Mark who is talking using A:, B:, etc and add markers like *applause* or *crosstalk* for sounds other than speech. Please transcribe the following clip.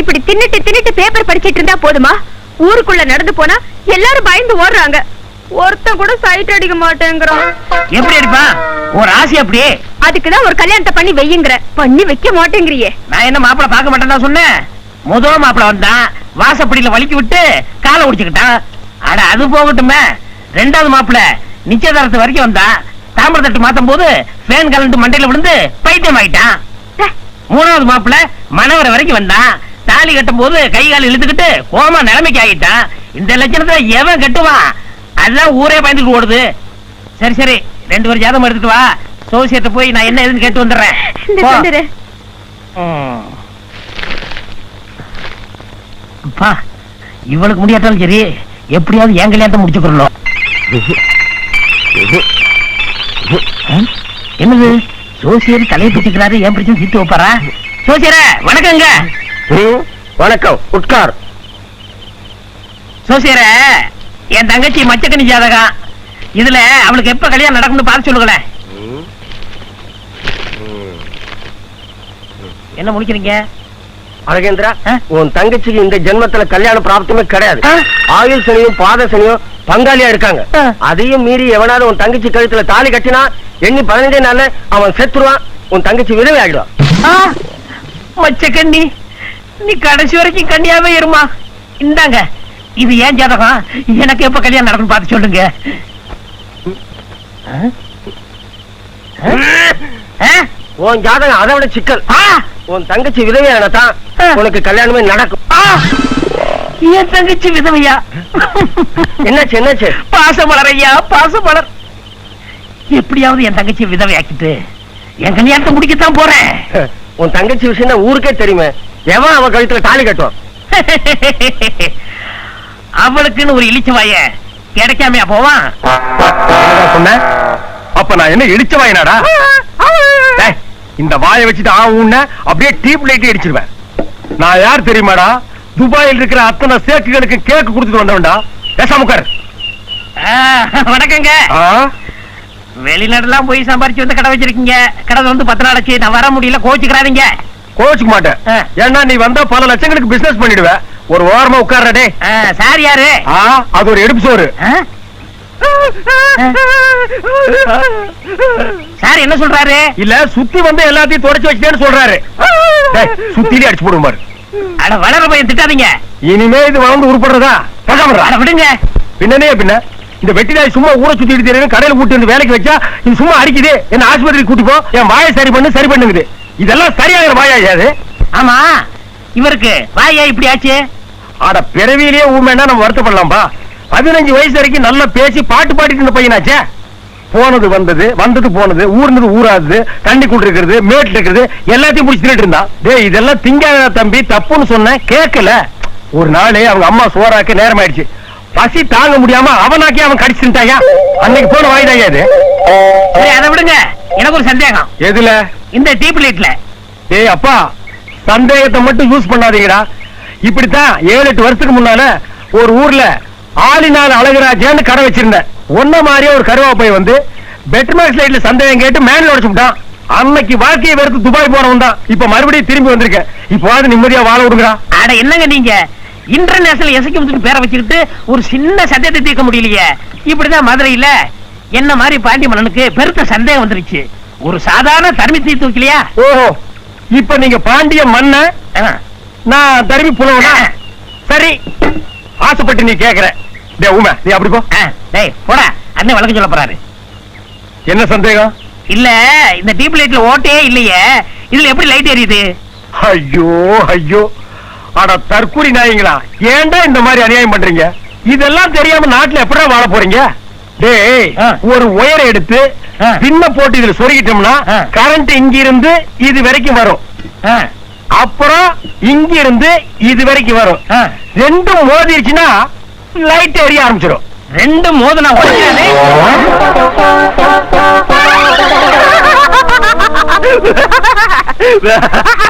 A: இப்படி தின்னுட்டு தின்னுட்டு பேப்பர் படிச்சிட்டு இருந்தா போதுமா? ஊருக்குள்ள நடந்து போனா எல்லாரும் பயந்து ஓடுறாங்க. ஒருத்தன் கூட சைட் அடிக்க மாட்டேங்கிறான்.
B: எப்படி அடிப்பான் ஒரு ஆசை அப்படியே.
A: அதுக்குதான் ஒரு கல்யாணத்தை பண்ணி வையுங்கிற. பண்ணி வைக்க மாட்டேங்கிறியே.
B: நான் என்ன மாப்பிள பார்க்க மாட்டேன்னா சொன்னேன்? முதல் மாப்பிள வந்தான் வாசப்படியில வலிக்கி விட்டு காலை ஒடிச்சுக்கிட்டான் அட அது போகட்டுமே. ரெண்டாவது மாப்பிள நிச்சயதாரத்து வரைக்கும் வந்தான் தாமிர தட்டு மாத்தும் போது ஃபேன் கலந்து மண்டையில விழுந்து பைத்தியம் ஆயிட்டான். மூணாவது மாப்பிள மணவரை வரைக்கும் வந்தான் தாலி கட்டும் போது கை கால் இழுத்துக்கிட்டு கோமா நிலைமைக்கு ஆகிட்டான் இந்த லட்சணத்தை எவன் கட்டுவான்? அதுதான் ஊரே பயந்துட்டு ஓடுது. சரி சரி ரெண்டு பேரும் ஜாதகம் எடுத்துட்டு வா. சோசியத்தை போய் நான் என்ன ஏதுன்னு கேட்டு வந்துடுறேன். அப்பா இவளுக்கு முடியாட்டாலும் சரி எப்படியாவது என் கல்யாணத்தை முடிச்சுக்கிறோம் என்னது? ஜோசியர் தலையை பிடிக்கிறாரு என் பிரச்சனை தீர்த்து வைப்பாரா? ஜோசியர வணக்கங்க.
C: வணக்கம் உட்கார்.
B: ஜோசியர என் தங்கச்சி மச்சக்கனி ஜாதகம் இதுல அவளுக்கு எப்ப கல்யாணம் நடக்கும்னு பார்த்து சொல்லுங்களேன். என்ன முடிக்கிறீங்க?
C: அழகேந்திரா? உன் தங்கச்சிக்கு இந்த ஜென்மத்துல கல்யாண பிராப்தமே கிடையாது? ஆயுள் சனியும் பாத சனியும் பங்காளியா இருக்காங்க. அதையும் மீறி எவனாவது உன் தங்கச்சி கழுத்துல தாலி கட்டினா எண்ணி பதினஞ்சே நாள்ல அவன் செத்துருவான் உன் தங்கச்சி விதவை ஆகிடுவான்
B: ஆ, மச்சக்கண்ணி நீ கடைசி வரைக்கும் கண்ணியாவே இருமா? இந்தாங்க. இது ஏன் ஜாதகம்? எனக்கு எப்ப கல்யாணம் நடக்கும் பார்த்து சொல்லுங்க?
C: உன் ஜாதகம் அதை விட சிக்கல்? உன் தங்கச்சி விதவையான தான். உனக்கு கல்யாணமே நடக்கும்.
B: ஆ! என் தங்கச்சி விதவையா?
C: என்னாச்சு என்னாச்சு?
B: பாசமலர் ஐயா பாசமலர் எப்படியாவது என் தங்கச்சி விதவையாக்கிட்டு என் கல்யாணத்தை முடிக்கத்தான் போறேன்.
C: உன் தங்கச்சி விஷயம் ஊருக்கே தெரியுமே. எவன் அவன் கழுத்துல தாலி கட்டுவான்
B: அவளுக்குன்னு ஒரு இழிச்சவாய கிடைக்காமையா போவான்
D: சொன்ன? அப்ப நான் என்ன இடிச்ச வாயினாடா? இந்த வாயை வச்சுட்டு ஆ ஊன்ன அப்படியே டீப் லைட் அடிச்சிருவேன் நான் யார் தெரியுமாடா? துபாயில் இருக்கிற அத்தனை சேக்குகளுக்கு கேக்கு கொடுத்துட்டு வந்தவன்டா.
B: ஆ, வணக்கங்க? வெளிநாடுலாம் போய் சம்பாரிச்சு வந்து கடை வச்சிருக்கீங்க. கடை வந்து பத்து நாள் ஆச்சு நான் வர முடியல கோச்சுக்கிறாதீங்க.
D: கோச்சுக்க மாட்டேன். ஏன்னா நீ வந்தா பல லட்சங்களுக்கு பிசினஸ் பண்ணிடுவ. ஒரு ஓரமா உட்கார்ற டே
B: ஆ, சார் யாரு?
D: அது ஒரு எடுப்பு சோறு?
B: சார் என்ன சொல்றாரு?
D: இல்ல சுத்தி வந்து எல்லாத்தையும் தொடச்சு வச்சுட்டேன்னு சொல்றாரு. சுத்திலே அடிச்சு போடுவோம் பாரு.
B: அட வளர பையன் திட்டாதீங்க.
D: இனிமே இது வளர்ந்து உருப்படுறதா.
B: அட விடுங்க.
D: பின்னனே பின்ன? இந்த வெட்டிடாய் சும்மா ஊரை சுத்திட்டு கடையில கூட்டி வந்து வேலைக்கு வச்சா இது சும்மா அடிக்குது. என்ன ஆஸ்பத்திரிக்கு கூட்டி போ. என் வாயை சரி பண்ணு சரி பண்ணுங்குது. இதெல்லாம் சரியாகிற வாயா அது
B: ஆமா. இவருக்கு வாயா இப்படி ஆச்சு?
D: ஆட பிறவியிலேயே ஊமைன்னா நம்ம வருத்தப்படலாம்பா. பதினஞ்சு வயசு வரைக்கும் நல்லா பேசி பாட்டு பாடிட்டு இருந்த பையனாச்சே. போனது வந்தது வந்தது போனது ஊர்னது ஊராது தண்ணி இருக்கிறது மேட்ல இருக்கிறது எல்லாத்தையும் பிடிச்சி தின்னுட்டு இருந்தான். டேய் இதெல்லாம் திங்காத தம்பி தப்புன்னு சொன்னேன் கேட்கல. ஒரு நாள் அவங்க அம்மா சோறாக்க நேரம் ஆயிடுச்சு பசி தாங்க முடியாம அவனாக்கி அவன் கடிச்சுட்டாயா அன்னைக்கு போன வாய்தாயா இது
B: அதை விடுங்க. எனக்கு ஒரு சந்தேகம்.
D: எதுல?
B: இந்த டீப் லைட்ல.
D: ஏய் அப்பா சந்தேகத்தை மட்டும் யூஸ் பண்ணாதீங்கடா. இப்படித்தான் ஏழு எட்டு வருஷத்துக்கு முன்னால ஒரு ஊர்ல ஆளினால் அழகுராஜான்னு கடை வச்சிருந்தேன். ஒன்ன மாதிரியே ஒரு கருவா பையன் வந்து பெட்மாக்ஸ் லைட்ல சந்தேகம் கேட்டு மேன்ல உடைச்சுட்டான் அன்னைக்கு வாழ்க்கையை வெறுத்து துபாய் போனவன் தான். இப்ப மறுபடியும் திரும்பி வந்திருக்கேன். இப்போ நிம்மதியா வாழ விடுங்கடா.
B: அட என்னங்க நீங்க? இன்டர்நேஷனல் எசைக்கு பேரை வச்சுக்கிட்டு ஒரு சின்ன சந்தேகத்தை தீர்க்க முடியலையே. இப்படிதான் மதுரையில என்ன மாதிரி பாண்டி மன்னனுக்கு பெருத்த சந்தேகம் வந்துருச்சு. ஒரு சாதாரண தர்மி தீர்த்து வைக்கலையா
D: ஓஹோ இப்ப நீங்க பாண்டிய மன்ன. நான் தருவி புலவனா? சரி ஆசைப்பட்டு நீ கேக்குற. டே உமை நீ அப்படி போ.
B: டேய் போடா. அண்ணன் வழக்கு சொல்ல போறாரு.
D: என்ன சந்தேகம்?
B: இல்ல இந்த டீப் லைட்ல ஓட்டே இல்லையே. இதுல எப்படி லைட் எரியுது
D: ஐயோ ஐயோ. அட தற்கூரி நாயங்களா. ஏன்டா இந்த மாதிரி அநியாயம் பண்றீங்க? இதெல்லாம் தெரியாம நாட்டுல எப்படா வாழ போறீங்க. ஒரு ஒயரை எடுத்து. பின்ன போட்டு இதுல சொருகிட்டோம்னா. கரண்ட் இங்க இருந்து இது வரைக்கும் வரும் அப்புறம் இங்க இருந்து இது வரைக்கும் வரும். ரெண்டும் மோதிருச்சுன்னா லைட் எரிய ஆரம்பிச்சிடும்
B: ரெண்டு மோதனா உடைக்காது *laughs*